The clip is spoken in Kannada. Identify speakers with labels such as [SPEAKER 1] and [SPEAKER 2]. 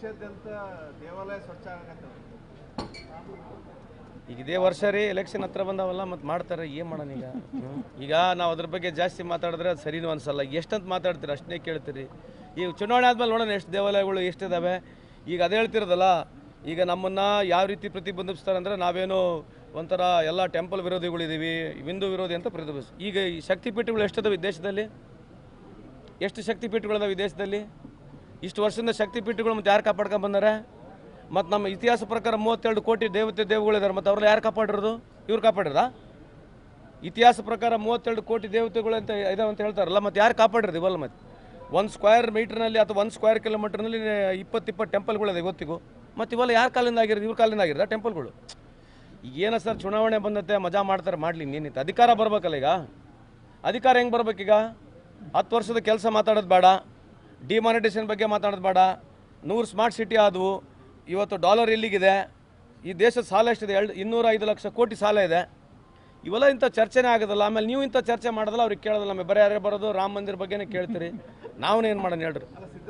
[SPEAKER 1] ದೇಶಾದ್ಯಂತ ದೇವಾಲಯ ಸ್ವಚ್ಛ ಆಗತ್ತೆ
[SPEAKER 2] ಈಗ ಇದೇ ವರ್ಷ ರೀ ಎಲೆಕ್ಷನ್ ಹತ್ರ ಬಂದಾವಲ್ಲ ಮತ್ತೆ ಮಾಡ್ತಾರೆ, ಏನು ಮಾಡೋಣ ಈಗ? ಈಗ ನಾವು ಅದ್ರ ಬಗ್ಗೆ ಜಾಸ್ತಿ ಮಾತಾಡಿದ್ರೆ ಅದು ಸರಿನೂ ಅನ್ಸಲ್ಲ. ಎಷ್ಟಂತ ಮಾತಾಡ್ತೀರಿ ಅಷ್ಟನ್ನೇ ಕೇಳ್ತೀರಿ. ಈಗ ಚುನಾವಣೆ ಆದ್ಮೇಲೆ ನೋಡೋಣ ಎಷ್ಟು ದೇವಾಲಯಗಳು ಎಷ್ಟಿದಾವೆ. ಈಗ ಅದೇ ಹೇಳ್ತಿರೋದಲ್ಲ, ಈಗ ನಮ್ಮನ್ನು ಯಾವ ರೀತಿ ಪ್ರತಿಬಂಧಿಸ್ತಾರೆ ಅಂದರೆ ನಾವೇನು ಒಂಥರ ಎಲ್ಲ ಟೆಂಪಲ್ ವಿರೋಧಿಗಳಿದ್ದೀವಿ ಹಿಂದೂ ವಿರೋಧಿ ಅಂತ ಪ್ರತಿಬಂಧಿಸ್ತೀವಿ ಈಗ ಈ ಶಕ್ತಿಪೀಠಗಳು ಎಷ್ಟಿದಾವೆ ಈ ದೇಶದಲ್ಲಿ? ಎಷ್ಟು ಶಕ್ತಿಪೀಠಗಳಿದಾವೆ ಈ ದೇಶದಲ್ಲಿ? ಇಷ್ಟು ವರ್ಷದಿಂದ ಶಕ್ತಿಪೀಠಗಳು ಮತ್ತೆ ಯಾರು ಕಾಪಾಡ್ಕೊಂಡು ಬಂದಾರೆ? ಮತ್ತು ನಮ್ಮ ಇತಿಹಾಸ ಪ್ರಕಾರ ಮೂವತ್ತೆರಡು ಕೋಟಿ ದೇವತೆ ದೇವಗಳಿದ್ದಾರೆ ಮತ್ತು ಅವ್ರಲ್ಲಿ ಯಾರು ಕಾಪಾಡಿರೋದು? ಇವ್ರು ಕಾಪಾಡಿರೋದಾ? ಇತಿಹಾಸ ಪ್ರಕಾರ ಮೂವತ್ತೆರಡು ಕೋಟಿ ದೇವತೆಗಳು ಅಂತ ಇದಾವೆ ಅಂತ ಹೇಳ್ತಾರಲ್ಲ, ಮತ್ತು ಯಾರು ಕಾಪಾಡಿರೋದು ಇವಲ್ಲ ಮತ್ತೆ? ಒಂದು ಸ್ಕ್ವೇರ್ ಮೀಟ್ರ್ನಲ್ಲಿ ಅಥವಾ ಒಂದು ಸ್ಕ್ವೇರ್ ಕಿಲೋಮೀಟ್ರ್ನಲ್ಲಿ ಇಪ್ಪತ್ತಿಪ್ಪತ್ತು ಇಪ್ಪತ್ತು ಟೆಂಪಲ್ಗಳಿದೆ ಇವತ್ತಿಗೂ ಮತ್ತು ಇವೆಲ್ಲ ಯಾರ ಕಾಲಿಂದ ಆಗಿರೋದು? ಇವ್ರ ಕಾಲಿಂದ ಆಗಿರೋದಾ ಟೆಂಪಲ್ಗಳು ಈಗ ಏನೋ ಸರ್ ಚುನಾವಣೆ ಬಂದತ್ತೆ ಮಜಾ ಮಾಡ್ತಾರೆ, ಮಾಡಲಿ ಇನ್ನೇನಿತ್ತು ಅಧಿಕಾರ ಬರ್ಬೇಕಲ್ಲ ಈಗ? ಅಧಿಕಾರ ಹೆಂಗೆ ಬರ್ಬೇಕೀಗ? ಹತ್ತು ವರ್ಷದ ಕೆಲಸ ಮಾತಾಡೋದು ಬೇಡ. ಡಿಮಾನಿಟೇಷನ್ ಬಗ್ಗೆ ಮಾತಾಡೋದು ಬೇಡ. ನೂರು ಸ್ಮಾರ್ಟ್ ಸಿಟಿ ಆದವು. ಇವತ್ತು ಡಾಲರ್ ಎಲ್ಲಿಗಿದೆ ಈ ದೇಶದ ಸಾಲ ಎಷ್ಟಿದೆ? ಎರಡು ಇನ್ನೂರ ಐದು ಲಕ್ಷ ಕೋಟಿ ಸಾಲ ಇದೆ. ಇವೆಲ್ಲ ಇಂಥ ಚರ್ಚೆನೇ ಆಗೋದಲ್ಲ. ಆಮೇಲೆ ನೀವು ಇಂಥ ಚರ್ಚೆ ಮಾಡೋದಲ್ಲ, ಅವ್ರಿಗೆ ಕೇಳೋದಲ್ಲ. ಬರೀ ಯಾರೇ ಬರೋದು, ರಾಮ ಮಂದಿರ ಬಗ್ಗೆನೇ ಕೇಳ್ತೀರಿ. ನಾವನ್ನೇನು ಮಾಡೋಣ ಹೇಳ್ರಿ?